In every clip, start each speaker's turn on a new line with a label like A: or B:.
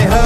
A: her.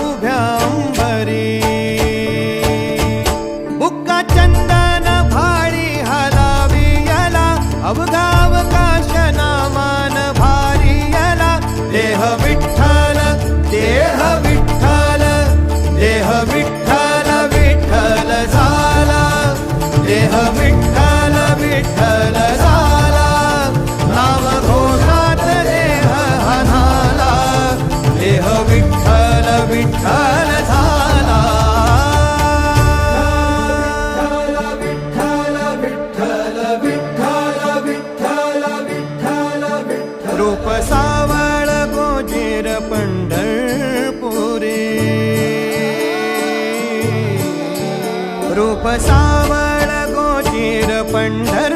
A: सावळ गोचीर पंढर